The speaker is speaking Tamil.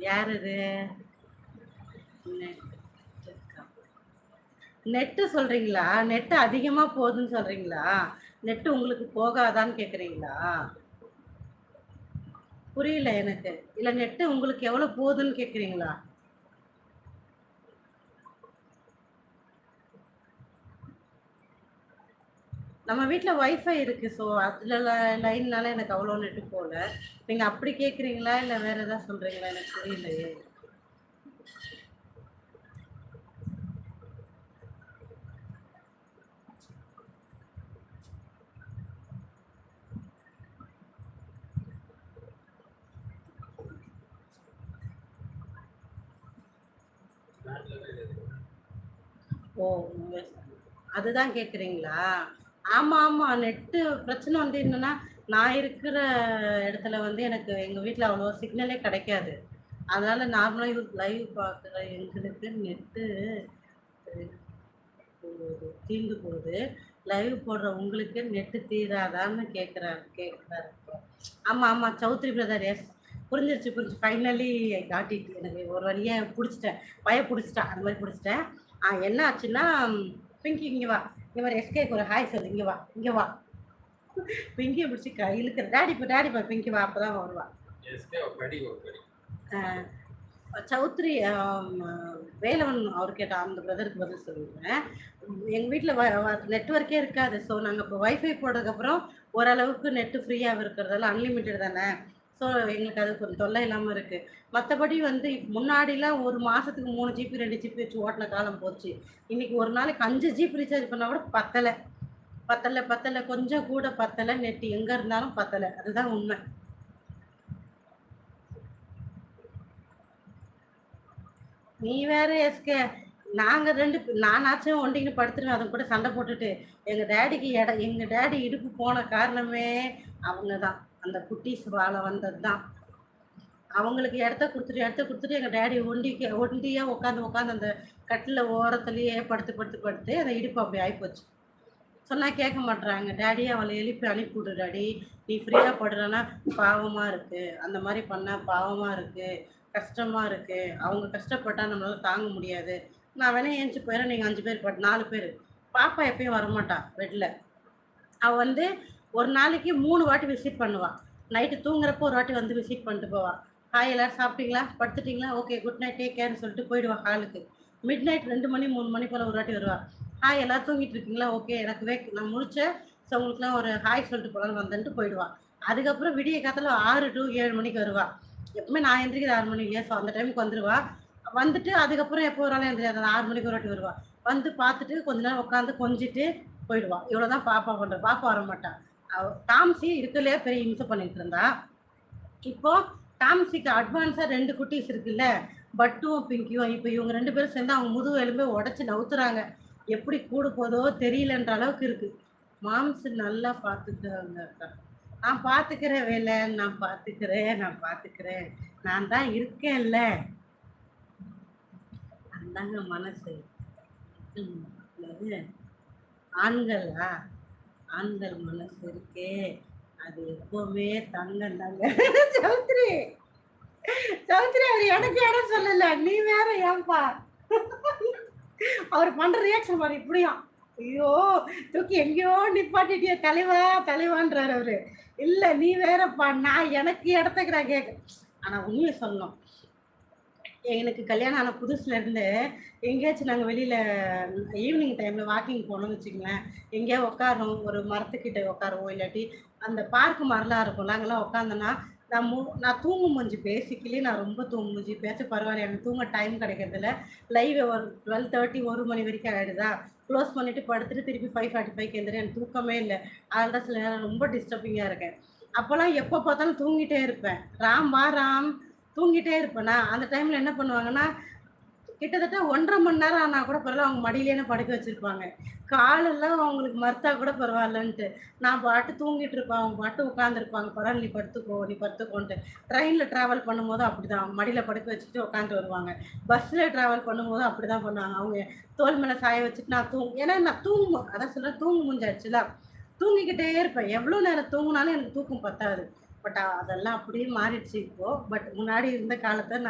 யார் இது நெட்டு சொல்கிறீங்களா நெட்டு அதிகமாக போகுதுன்னு சொல்கிறீங்களா நெட்டு உங்களுக்கு போகாதான்னு கேட்குறீங்களா புரியல எனக்கு. இல்லை நெட்டு உங்களுக்கு எவ்வளோ போகுதுன்னு கேட்குறீங்களா நம்ம வீட்டில் ஒய்ஃபை இருக்குது ஸோ அதில் லைன்னால எனக்கு அவ்வளோ நெட்டு போகல நீங்கள் அப்படி கேட்குறீங்களா இல்லை வேறு எதாவது சொல்கிறீங்களா எனக்கு புரியலையே. ஓ அதுதான் கேட்குறீங்களா ஆமாம் ஆமாம் நெட்டு பிரச்சனை வந்து என்னன்னா நான் இருக்கிற இடத்துல வந்து எனக்கு எங்கள் வீட்டில் அவ்வளோ சிக்னலே கிடைக்காது. அதனால் நார்மலாக யூஸ் லைவ் பார்க்குற எங்களுக்கு நெட்டு தீர்ந்து போகுது. லைவ் போடுற உங்களுக்கு நெட்டு தீராதான்னு கேட்குறாரு கேட்குறாரு ஆமாம் ஆமாம் சௌத்ரி பிரதர் எஸ் புரிஞ்சிருச்சு புரிஞ்சு ஃபைனலி காட்டிட்டு எனக்கு ஒரு வழியை பிடிச்சிட்டேன். பய பிடிச்சிட்டேன். அந்த மாதிரி பிடிச்சிட்டேன். என்ன ஆச்சுன்னா பிங்கி இங்கே வா. இங்கே வர எஸ்கேக்கு ஒரு ஹாய் சொல்லு. இங்கே வா இங்கே வா. பிங்கியை பிடிச்சி கையிலுக்கு டேடி இப்போ டேடி இப்போ பிங்கி வா அப்போ தான் வருவா. சௌத்ரி வேலவன் அவர் கேட்ட அந்த பிரதருக்கு பதில் சொல்லுவேன் எங்கள் வீட்டில் நெட்ஒர்க்கே இருக்காது. ஸோ நாங்கள் இப்போ வைஃபை போட்டதுக்கப்புறம் ஓரளவுக்கு நெட்டு ஃப்ரீயாக இருக்கிறதால அன்லிமிட்டட் தானே. ஸோ எங்களுக்கு அது கொஞ்சம் தொல்லை இல்லாமல் இருக்குது மற்றபடி வந்து முன்னாடிலாம் ஒரு மாதத்துக்கு மூணு ஜிபி ரெண்டு ஜிபி வச்சு ஓட்டின காலம் போச்சு. இன்றைக்கி ஒரு நாளைக்கு அஞ்சு ஜிபி ரீசார்ஜ் பண்ணால் கூட பத்தலை. பத்தலை பத்தலை. கொஞ்சம் கூட பத்தலை. நெட்டு எங்கே இருந்தாலும் பத்தலை. அதுதான் உண்மை. நீ வேற எஸ்கே நாங்கள் ரெண்டு நானாச்சும் ஒண்டிங்கன்னு படுத்துருவேன். அதை கூட சண்டை போட்டுட்டு எங்கள் டேடிக்கு இட எங்கள் டேடி இடுப்பு போன காரணமே அவங்க தான் அந்த குட்டீஸ் வாழ வந்தது தான் அவங்களுக்கு இடத்த கொடுத்துட்டு இடத்த கொடுத்துட்டு எங்கள் டேடி ஒண்டிக்கு ஒண்டியாக உட்காந்து உட்காந்து அந்த கட்டில் ஓரத்துலேயே படுத்து படுத்து படுத்து அந்த இடுப்பு அப்படி ஆகிப்போச்சு சொன்னால் கேட்க மாட்றாங்க. டேடி அவளை எழுப்பி அனுப்பி விடு டாடி நீ ஃப்ரீயாக படுறனா பாவமாக இருக்குது அந்த மாதிரி பண்ணால் பாவமாக இருக்குது கஷ்டமாக இருக்குது அவங்க கஷ்டப்பட்டால் நம்மளால் தாங்க முடியாது. நான் வேணா ஏஞ்சி போயிடறேன் நீங்கள் அஞ்சு பேர் பட் நாலு பேர். பாப்பா எப்பயும் வரமாட்டா பெட்டில் அவள் வந்து ஒரு நாளைக்கு மூணு வாட்டி விசிட் பண்ணுவாள் நைட்டு தூங்குறப்போ ஒரு வாட்டி வந்து விசிட் பண்ணிட்டு போவாள் ஹாய் எல்லோரும் சாப்பிட்டீங்களா? படுத்துட்டீங்களா? ஓகே குட் நைட் டேக் கேர்னு சொல்லிட்டு போயிடுவா ஹாலுக்கு மிட் நைட் ரெண்டு மணி மூணு மணி போல் ஒரு வாட்டி வருவாள் ஹாய் எல்லோரும் தூங்கிட்டு இருக்கீங்களா? ஓகே எனக்கு வேக் நான் முடித்தேன் ஸோ உங்களுக்குலாம் ஒரு ஹாய் சொல்லிட்டு போகலான்னு வந்தேன்ட்டு போயிடுவாள் அதுக்கப்புறம் விடிய காலத்தில் ஆறு டு ஏழு மணிக்கு வருவாள் எப்பவுமே நான் எந்திரிக்கிற ஆறு மணிக்கு ஸோ அந்த டைமுக்கு வந்துடுவா வந்துட்டு அதுக்கப்புறம் எப்போ வராலும் எந்திரியாது ஆறு மணிக்கு ஒரு வாட்டி வருவாள் வந்து பார்த்துட்டு கொஞ்ச நேரம் உட்காந்து கொஞ்சிட்டு இவ்வளோ இவ்வளோதான் பாப்பா பண்ணுற பாப்பா வர மாட்டான் டாம்சி இருக்கிறதுலே பெரிய இம்சை பண்ணிட்டு இருந்தா. இப்போ டாம்சிக்கு அட்வான்ஸாக ரெண்டு குட்டீஸ் இருக்குல்ல பட்டுவும் பிங்கியும் இப்போ இவங்க ரெண்டு பேரும் சேர்ந்து அவங்க முதுகு எலும்பே உடச்சி நவுத்துறாங்க. எப்படி கூடு போதோ தெரியலன்ற அளவுக்கு இருக்கு. மாம்ஸ் நல்லா பார்த்துக்கிறாங்க நான் பார்த்துக்கிறேன் வேலை நான் பார்த்துக்கிறேன் நான் பார்த்துக்கிறேன் நான் தான் இருக்கேன்ல. அந்தாங்க மனசு. ம், ஆண்களா? ஆண்கள் மனசு இருக்கே. அது எப்பவுமே தங்கம் தாங்க சௌத்ரி. சௌத்ரி அவர் எனக்கு இடம் சொல்லல. நீ வேற ஏன்பா? அவர் பண்ற ரியாக்ஷன் பாரு இப்படியும். ஐயோ தூக்கி எங்கேயோ நிப்பாட்டிட்டிய தலைவா தலைவான்றாரு அவரு. இல்ல நீ வேறப்பா. நான் எனக்கு இடத்துக்கு நான் கேட்க ஆனா உண்மையை சொல்லணும். எனக்கு கல்யாணம் ஆன புதுசுல இருந்து எங்கேயாச்சும் நாங்கள் வெளியில ஈவினிங் டைம்ல வாக்கிங் போனோம்னு வச்சுக்கோங்களேன். எங்கேயா உட்காரோம் ஒரு மரத்துக்கிட்ட உட்காருவோம் இல்லாட்டி அந்த பார்க்கு மரலாம் இருக்கும். நாங்கள்லாம் உட்காந்தோன்னா நான் மூ நான் தூங்கும் மூஞ்சி பேசிக்கலி நான் ரொம்ப தூங்கும் மூஞ்சி. பேச பரவாயில்ல எனக்கு தூங்க டைம் கிடைக்கிறதில்ல. லைவ் ஒரு டுவெல் தேர்ட்டி ஒரு மணி வரைக்கும் ஆகிடுதா க்ளோஸ் பண்ணிவிட்டு படுத்துட்டு திருப்பி ஃபைவ் ஃபார்ட்டி ஃபைவ் எழுந்துரு எனக்கு தூக்கமே இல்லை. அதனால தான் சில நேரம் ரொம்ப டிஸ்டர்பிங்காக இருக்கேன். அப்போல்லாம் எப்போ பார்த்தாலும் தூங்கிட்டே இருப்பேன். ராம் வா ராம். தூங்கிட்டே இருப்பேனா? அந்த டைமில் என்ன பண்ணுவாங்கன்னா கிட்டத்தட்ட ஒன்றரை மணி நேரம் ஆனால் கூட பரவாயில்ல அவங்க மடியிலேயே படுக்க வச்சுருப்பாங்க. காலெல்லாம் அவங்களுக்கு மறுத்தா கூட பரவாயில்லன்ட்டு. நான் பாட்டு தூங்கிட்டு இருப்பேன் அவங்க பாட்டு உட்காந்துருப்பாங்க பரவாயில்ல நீ படுத்துக்கோ நீ படுத்துக்கோன்ட்டு. ட்ரெயினில் ட்ராவல் பண்ணும்போது அப்படி தான் மடியில் படுக்க வச்சுட்டு உட்காந்து வருவாங்க. பஸ்ஸில் ட்ராவல் பண்ணும்போது அப்படி தான் பண்ணுவாங்க. அவங்க தோல் மேலே சாய வச்சுட்டு நான் தூங்கு ஏன்னா நான் தூங்கும் அதான் சொல்கிறேன் தூங்கு முடிஞ்சாச்சுல. தூங்கிக்கிட்டே இருப்பேன். எவ்வளோ நேரம் தூங்கினாலும் எனக்கு தூக்கம் பத்தாது. பட் அதெல்லாம் அப்படியே மாறிடுச்சு இப்போது பட் முன்னாடி இருந்த காலத்தை நான்